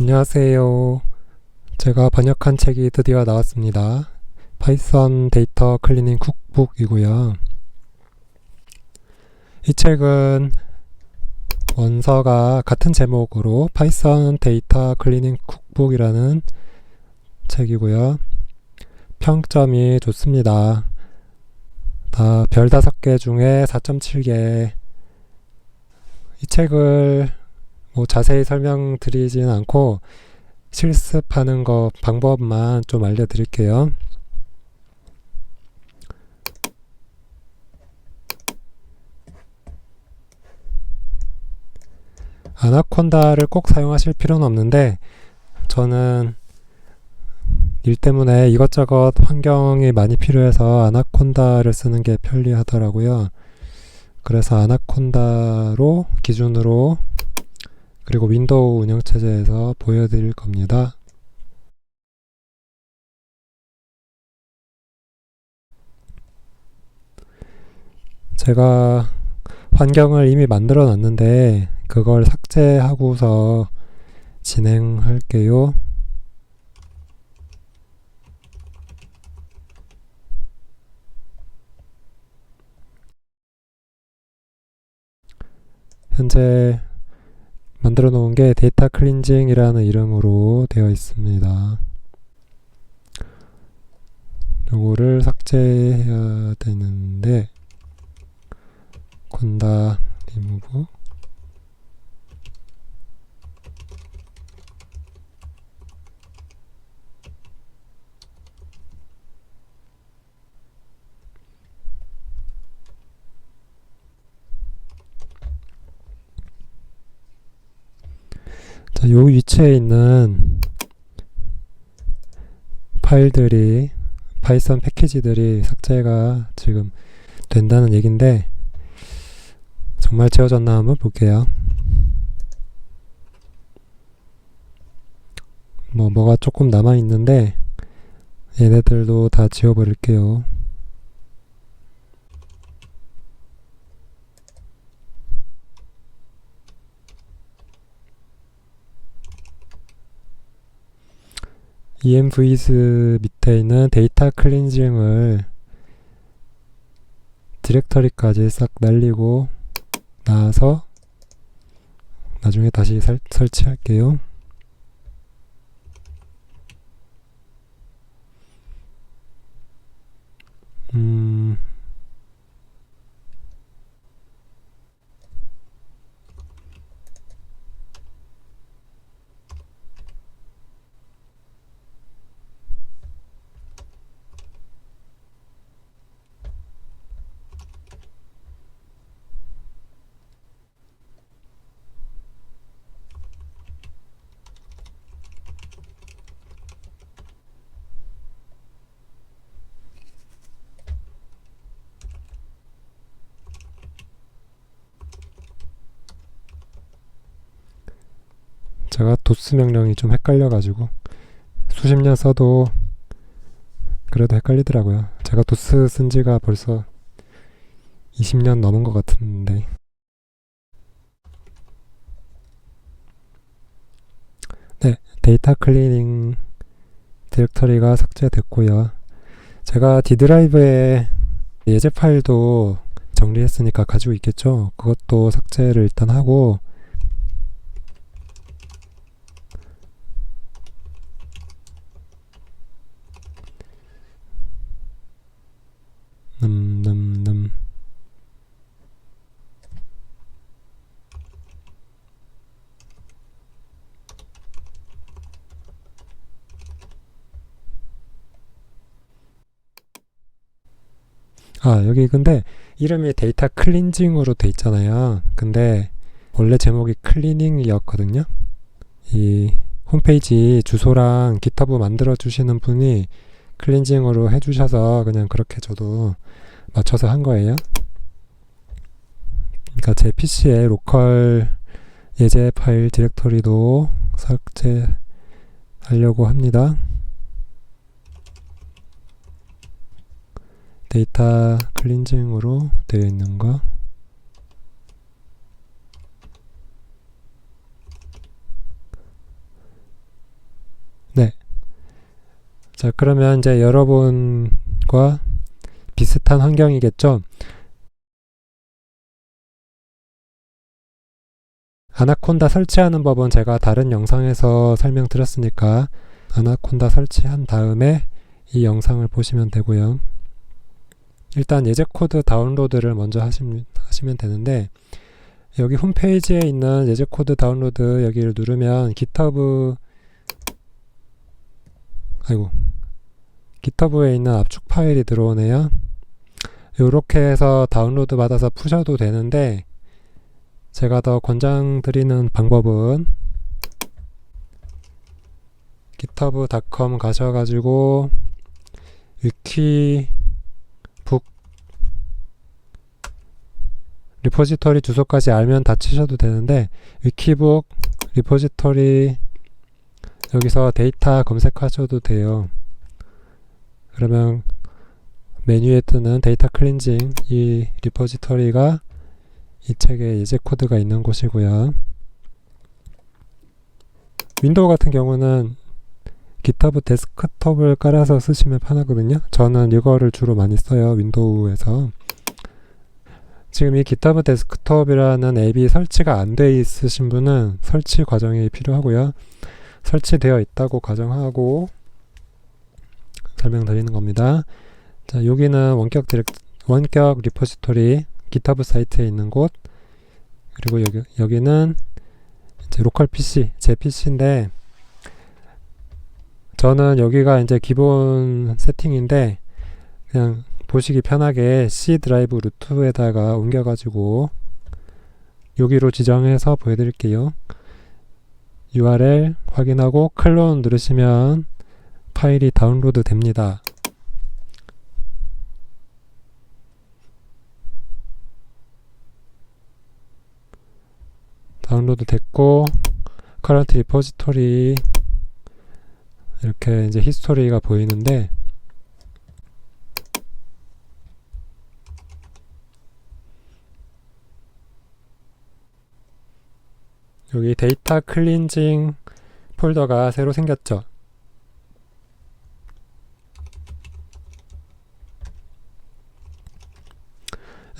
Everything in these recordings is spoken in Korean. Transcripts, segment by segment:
안녕하세요. 제가 번역한 책이 드디어 나왔습니다. 파이썬 데이터 클리닝 쿡북이고요. 이 책은 원서가 같은 제목으로 파이썬 데이터 클리닝 쿡북이라는 책이고요. 평점이 좋습니다. 다 별 다섯 개 중에 4.7개. 이 책을 뭐 자세히 설명드리진 않고 실습하는 거 방법만 좀 알려드릴게요. 아나콘다를 꼭 사용하실 필요는 없는데 저는 일 때문에 이것저것 환경이 많이 필요해서 아나콘다를 쓰는 게 편리하더라고요. 그래서 아나콘다로 기준으로 그리고 윈도우 운영체제에서 보여드릴 겁니다. 제가 환경을 이미 만들어 놨는데 그걸 삭제하고서 진행할게요. 현재 만들어 놓은 게 데이터 클린징이라는 이름으로 되어 있습니다. 요거를 삭제해야 되는데 콘다 리무브 자, 요 위치에 있는 파일들이 파이썬 패키지들이 삭제가 지금 된다는 얘긴데 정말 지워졌나 한번 볼게요. 뭐 뭐가 조금 남아 있는데 얘네들도 다 지워버릴게요. Envs 밑에 있는 데이터 클린징을 디렉터리까지 싹 날리고 나서 나중에 다시 설, 설치할게요. 음, 제가 도스 명령이 좀 헷갈려가지고 수십 년 써도 그래도 헷갈리더라고요. 제가 도스 쓴 지가 벌써 20년 넘은 것 같은데. 네, 데이터 클리닝 디렉터리가 삭제됐고요. 제가 D 드라이브에 예제 파일도 정리했으니까 가지고 있겠죠. 그것도 삭제를 일단 하고 늠름름 아 여기 근데 이름이 데이터 클린징으로 돼 있잖아요 근데 원래 제목이 클리닝이었거든요 이 홈페이지 주소랑 기터브 만들어 주시는 분이 클린징으로 해주셔서 그냥 그렇게 저도 맞춰서 한 거예요. 그러니까 제 PC에 로컬 예제 파일 디렉터리도 삭제하려고 합니다. 데이터 클린징으로 되어 있는 거 자, 그러면 이제 여러분과 비슷한 환경이겠죠? 아나콘다 설치하는 법은 제가 다른 영상에서 설명드렸으니까 아나콘다 설치한 다음에 이 영상을 보시면 되고요. 일단 예제 코드 다운로드를 먼저 하시면, 하시면 되는데 여기 홈페이지에 있는 예제 코드 다운로드 여기를 누르면 GitHub 아이고 GitHub에 있는 압축 파일이 들어오네요. 이렇게 해서 다운로드 받아서 푸셔도 되는데 제가 더 권장드리는 방법은 github.com 가셔가지고 위키 북 리포지터리 주소까지 알면 다 치셔도 되는데 위키북 리포지터리 여기서 데이터 검색하셔도 돼요. 그러면 메뉴에 뜨는 데이터 클렌징 이 리포지터리가 이 책에 예제 코드가 있는 곳이고요. 윈도우 같은 경우는 GitHub 데스크톱을 깔아서 쓰시면 편하거든요. 저는 이거를 주로 많이 써요. 윈도우에서. 지금 이 GitHub 데스크톱이라는 앱이 설치가 안 돼 있으신 분은 설치 과정이 필요하고요. 설치되어 있다고 가정하고 설명드리는 겁니다. 자, 여기는 원격 디렉 원격 리포지토리 GitHub 사이트에 있는 곳 그리고 여기 여기는 로컬 PC 제 PC인데 저는 여기가 이제 기본 세팅인데 그냥 보시기 편하게 C 드라이브 루트에다가 옮겨가지고 여기로 지정해서 보여드릴게요. URL 확인하고 클론 누르시면 파일이 다운로드 됩니다. 다운로드 됐고 current repository 이렇게 이제 히스토리가 보이는데 여기 데이터 클린징 폴더가 새로 생겼죠.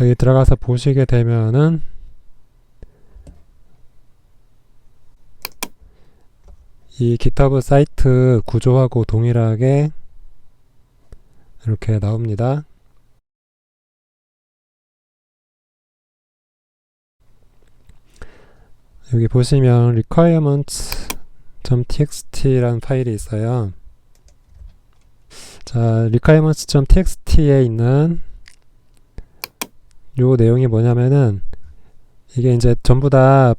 여기 들어가서 보시게 되면은 이 GitHub 사이트 구조하고 동일하게 이렇게 나옵니다. 여기 보시면 requirements.txt라는 파일이 있어요. 자, requirements.txt에 있는 요 내용이 뭐냐면은 이게 이제 전부 다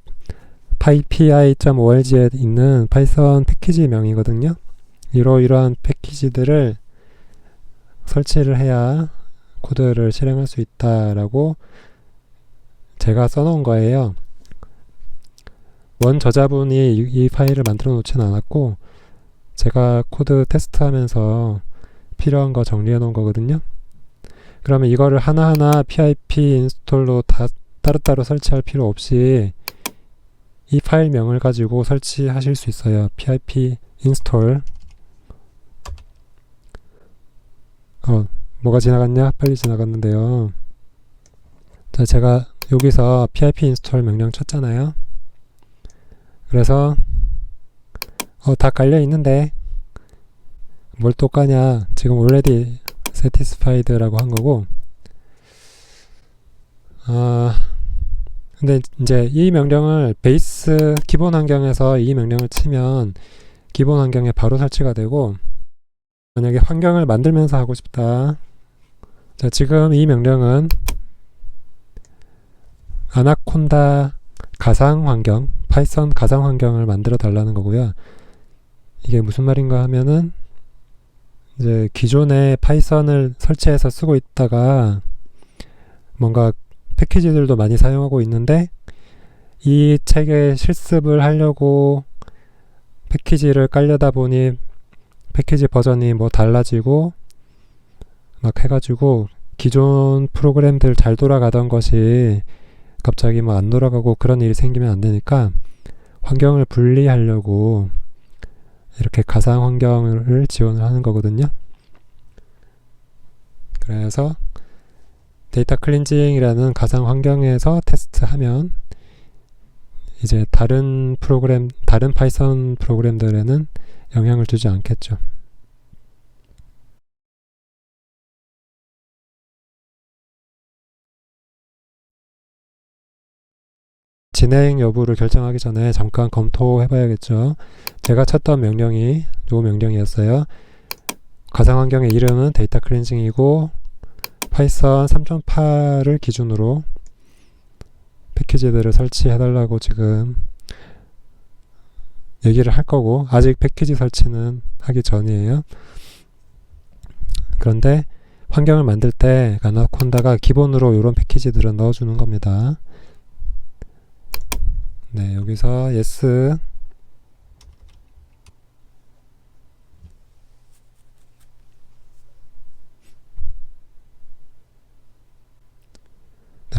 pypi.org에 있는 파이썬 패키지 명이거든요. 이러 이러한 패키지들을 설치를 해야 코드를 실행할 수 있다라고 제가 써놓은 거예요. 원 저자분이 이, 이 파일을 만들어 놓지는 않았고 제가 코드 테스트하면서 필요한 거 정리해 놓은 거거든요. 그러면 이거를 하나하나 pip 인스톨로 다 따로따로 설치할 필요 없이 이 파일명을 가지고 설치하실 수 있어요. pip install 어, 뭐가 지나갔냐? 빨리 지나갔는데요. 자, 제가 여기서 pip install 명령 쳤잖아요. 그래서 어, 다 깔려 있는데 뭘 또 까냐? 지금 already satisfied라고 한 거고 아 근데 이제 이 명령을 베이스 기본 환경에서 이 명령을 치면 기본 환경에 바로 설치가 되고 만약에 환경을 만들면서 하고 싶다. 자 지금 이 명령은 아나콘다 가상 환경 파이썬 가상 환경을 만들어 달라는 거고요. 이게 무슨 말인가 하면은 이제 기존에 파이썬을 설치해서 쓰고 있다가 뭔가 패키지들도 많이 사용하고 있는데 이 책의 실습을 하려고 패키지를 깔려다 보니 패키지 버전이 뭐 달라지고 막 해가지고 기존 프로그램들 잘 돌아가던 것이 갑자기 뭐 안 돌아가고 그런 일이 생기면 안 되니까 환경을 분리하려고 이렇게 가상 환경을 지원을 하는 거거든요. 그래서 데이터 클린징이라는 가상 환경에서 테스트하면 이제 다른 프로그램, 다른 파이썬 프로그램들에는 영향을 주지 않겠죠. 진행 여부를 결정하기 전에 잠깐 검토해 봐야겠죠. 제가 찾던 명령이 요 명령이었어요. 가상 환경의 이름은 데이터 클렌징이고 파이썬 3.8을 기준으로 패키지들을 설치해 달라고 지금 얘기를 할 거고 아직 패키지 설치는 하기 전이에요. 그런데 환경을 만들 때 아나콘다가 기본으로 이런 패키지들은 넣어주는 겁니다. 네, 여기서 yes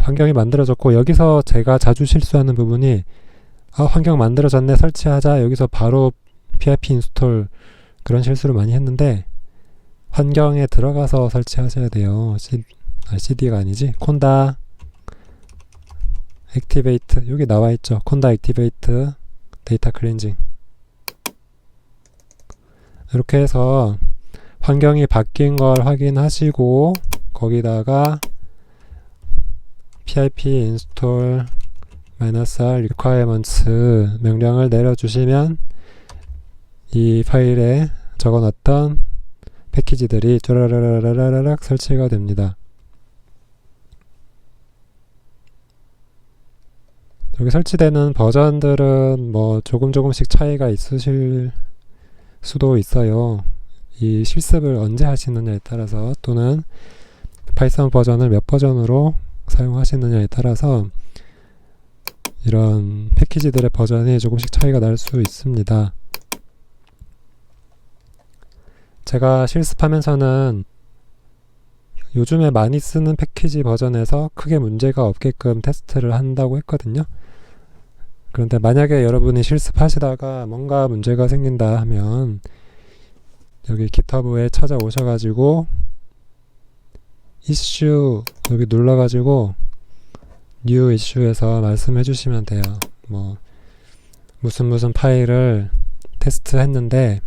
환경이 만들어졌고 여기서 제가 자주 실수하는 부분이 아, 환경 만들어졌네 설치하자 여기서 바로 PIP 인스톨 그런 실수를 많이 했는데 환경에 들어가서 설치하셔야 돼요. CD가 아니지 콘다 액티베이트 여기 나와 있죠. 콘다 액티베이트 데이터 클렌징 이렇게 해서 환경이 바뀐 걸 확인하시고 거기다가 pip install -r requirements 명령을 내려주시면 이 파일에 적어놨던 패키지들이 쩌라라라라락 설치가 됩니다. 여기 설치되는 버전들은 뭐 조금 조금씩 차이가 있으실 수도 있어요. 이 실습을 언제 하시느냐에 따라서 또는 파이썬 버전을 몇 버전으로 사용하시느냐에 따라서 이런 패키지들의 버전이 조금씩 차이가 날 수 있습니다. 제가 실습하면서는 요즘에 많이 쓰는 패키지 버전에서 크게 문제가 없게끔 테스트를 한다고 했거든요. 그런데 만약에 여러분이 실습하시다가 뭔가 문제가 생긴다 하면 여기 기타브에 찾아오셔가지고 이슈 여기 눌러가지고 뉴 이슈에서 말씀해 주시면 돼요. 뭐 무슨 무슨 파일을 테스트했는데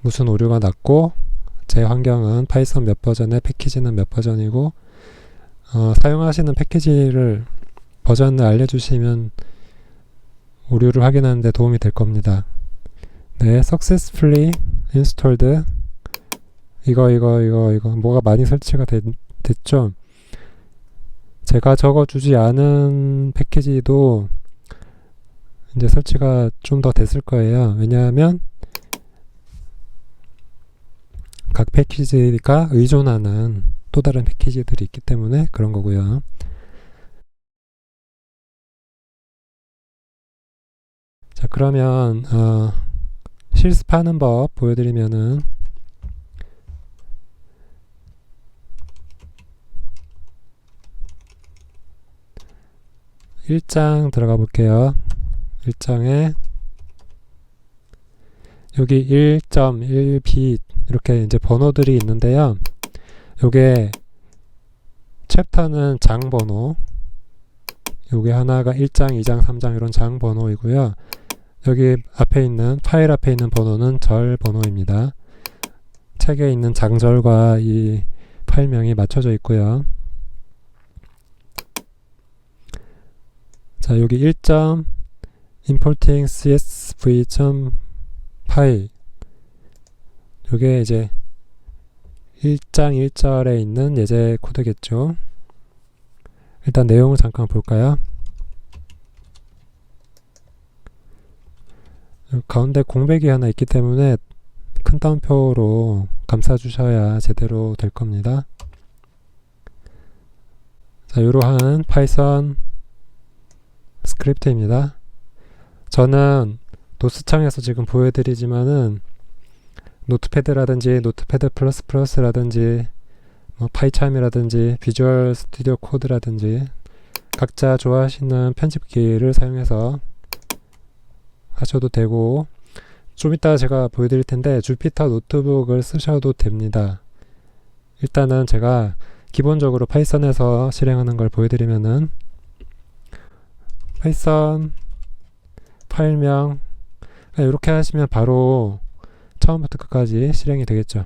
무슨 오류가 났고 제 환경은 파이썬 몇 버전에 패키지는 몇 버전이고 어, 사용하시는 패키지를 버전을 알려주시면 오류를 확인하는 데 도움이 될 겁니다. 네, successfully installed 이거 이거 이거 이거 뭐가 많이 설치가 됐, 됐죠. 제가 적어주지 않은 패키지도 이제 설치가 좀 더 됐을 거예요. 왜냐하면 각 패키지가 의존하는 또 다른 패키지들이 있기 때문에 그런 거고요. 자 그러면 어, 실습하는 법 보여드리면은 1장 들어가 볼게요. 1장에 여기 1.1b 이렇게 이제 번호들이 있는데요. 요게 챕터는 장 번호 요게 하나가 1장, 2장, 3장 이런 장 번호이고요. 여기 앞에 있는 파일 앞에 있는 번호는 절 번호입니다. 책에 있는 장절과 이 파일명이 맞춰져 있고요. 자, 여기 1. importing csv 파일 요게 이제 1장 1절에 있는 예제 코드겠죠. 일단 내용을 잠깐 볼까요? 가운데 공백이 하나 있기 때문에 큰 따옴표로 감싸 주셔야 제대로 될 겁니다. 자, 이러한 파이썬 스크립트입니다. 저는 노스창에서 지금 보여드리지만은 노트패드라든지 노트패드 플러스 플러스라든지 뭐 파이참이라든지 비주얼 스튜디오 코드라든지 각자 좋아하시는 편집기를 사용해서 하셔도 되고 좀 이따 제가 보여드릴 텐데 주피터 노트북을 쓰셔도 됩니다. 일단은 제가 기본적으로 파이썬에서 실행하는 걸 보여드리면은 파이썬 파일명 이렇게 하시면 바로 처음부터 끝까지 실행이 되겠죠.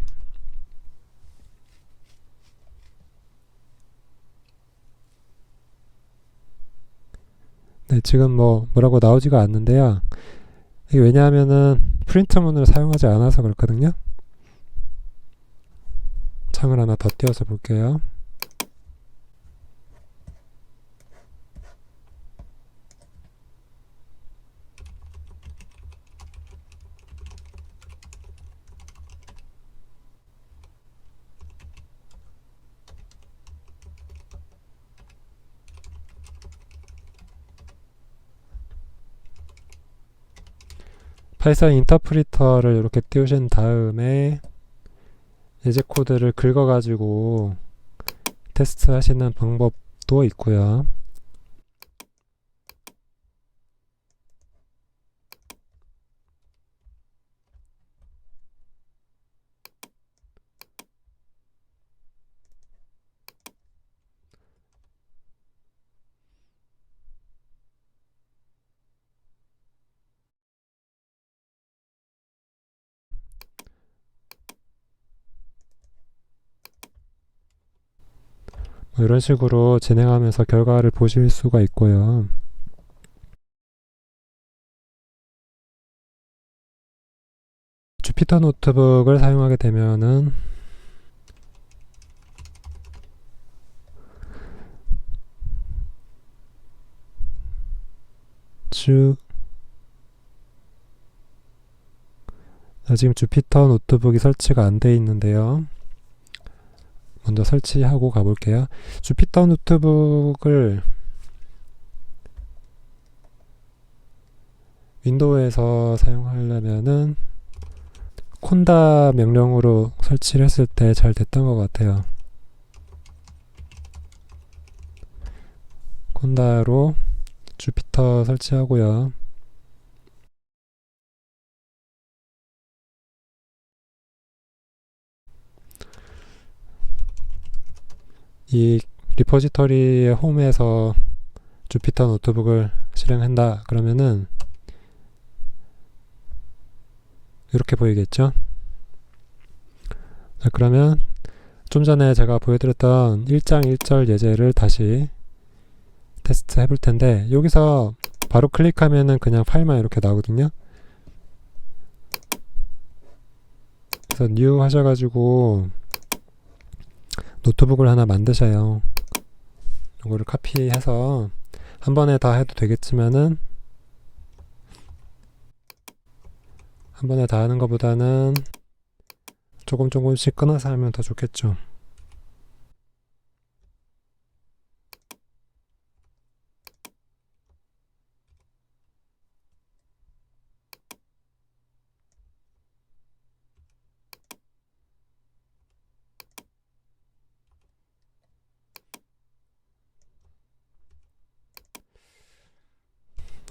네, 지금 뭐 뭐라고 나오지가 않는데요. 이게 왜냐하면은 프린트문을 사용하지 않아서 그렇거든요. 창을 하나 더 띄워서 볼게요. 파이썬 인터프리터를 이렇게 띄우신 다음에 예제 코드를 긁어가지고 테스트 하시는 방법도 있고요. 뭐 이런 식으로 진행하면서 결과를 보실 수가 있고요. 주피터 노트북을 사용하게 되면은 주 자, 지금 주피터 노트북이 설치가 안 돼 있는데요. 먼저 설치하고 가볼게요. 주피터 노트북을 윈도우에서 사용하려면은 콘다 명령으로 설치를 했을 때 잘 됐던 것 같아요. 콘다로 주피터 설치하고요. 이 리포지터리의 홈에서 주피터 노트북을 실행한다 그러면은 이렇게 보이겠죠? 자 그러면 좀 전에 제가 보여드렸던 1장 1절 예제를 다시 테스트 해볼 텐데 여기서 바로 클릭하면은 그냥 파일만 이렇게 나오거든요. 그래서 new 하셔가지고 노트북을 하나 만드셔요. 이거를 카피해서 한 번에 다 해도 되겠지만은 한 번에 다 하는 것보다는 조금 조금씩 끊어서 하면 더 좋겠죠.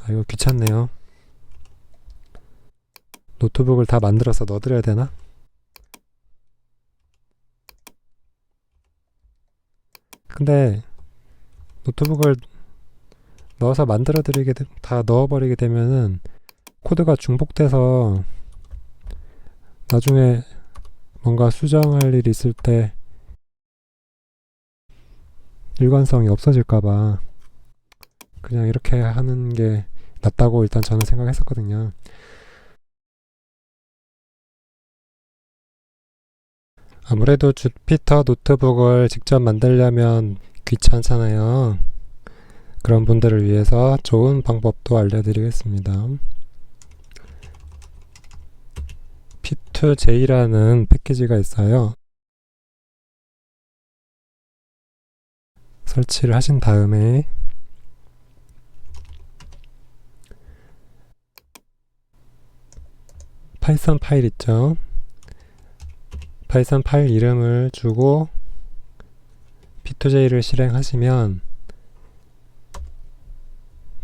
아 이거 귀찮네요 노트북을 다 만들어서 넣어드려야 되나? 근데 노트북을 넣어서 만들어 드리게 다 넣어버리게 되면은 코드가 중복돼서 나중에 뭔가 수정할 일이 있을 때 일관성이 없어질까봐 그냥 이렇게 하는 게 낫다고 일단 저는 생각했었거든요. 아무래도 주피터 노트북을 직접 만들려면 귀찮잖아요. 그런 분들을 위해서 좋은 방법도 알려드리겠습니다. P2J라는 패키지가 있어요. 설치를 하신 다음에 파이썬 파일 있죠? 파이썬 파일 이름을 주고 p2j를 실행하시면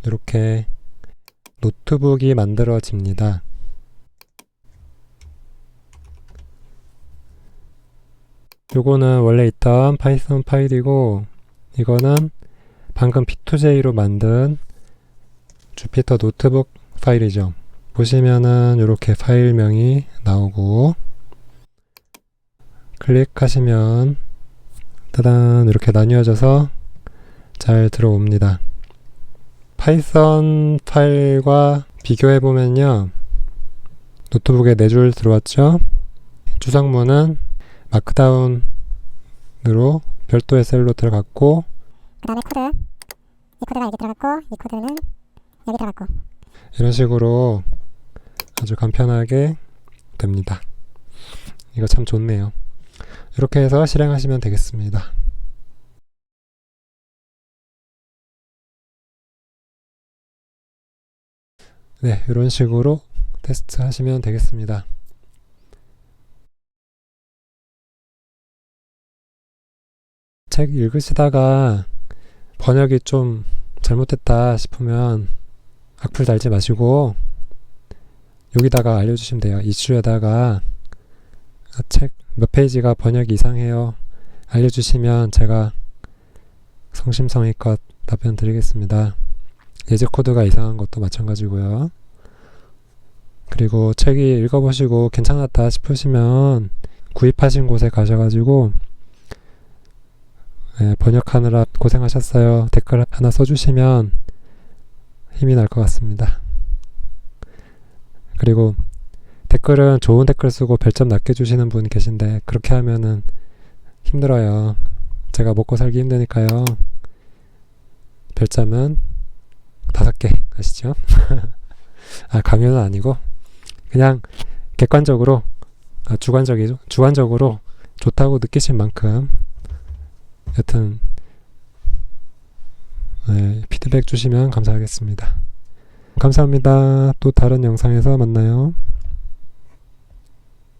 이렇게 노트북이 만들어집니다. 요거는 원래 있던 파이썬 파일이고 이거는 방금 p2j로 만든 주피터 노트북 파일이죠. 보시면은 이렇게 파일명이 나오고 클릭하시면 따단 이렇게 나뉘어져서 잘 들어옵니다. 파이썬 파일과 비교해 보면요. 노트북에 4줄 들어왔죠. 주성문은 마크다운으로 별도의 셀로 들어갔고 그 다음에 코드 이 코드가 여기 들어갔고 이 코드는 여기 들어갔고 이런 식으로 아주 간편하게 됩니다. 이거 참 좋네요. 이렇게 해서 실행하시면 되겠습니다. 네, 이런 식으로 테스트 하시면 되겠습니다. 책 읽으시다가 번역이 좀 잘못됐다 싶으면 악플 달지 마시고 여기다가 알려주시면 돼요. 이슈에다가 책 몇 페이지가 번역이 이상해요. 알려주시면 제가 성심성의껏 답변 드리겠습니다. 예제 코드가 이상한 것도 마찬가지고요. 그리고 책이 읽어보시고 괜찮았다 싶으시면 구입하신 곳에 가셔가지고 예, 번역하느라 고생하셨어요. 댓글 하나 써주시면 힘이 날 것 같습니다. 그리고 댓글은 좋은 댓글 쓰고 별점 낮게 주시는 분 계신데 그렇게 하면은 힘들어요. 제가 먹고 살기 힘드니까요. 별점은 다섯 개 아시죠? 아 강요는 아니고 그냥 객관적으로 아, 주관적이죠. 주관적으로 좋다고 느끼신 만큼 여튼 네, 피드백 주시면 감사하겠습니다. 감사합니다. 또 다른 영상에서 만나요.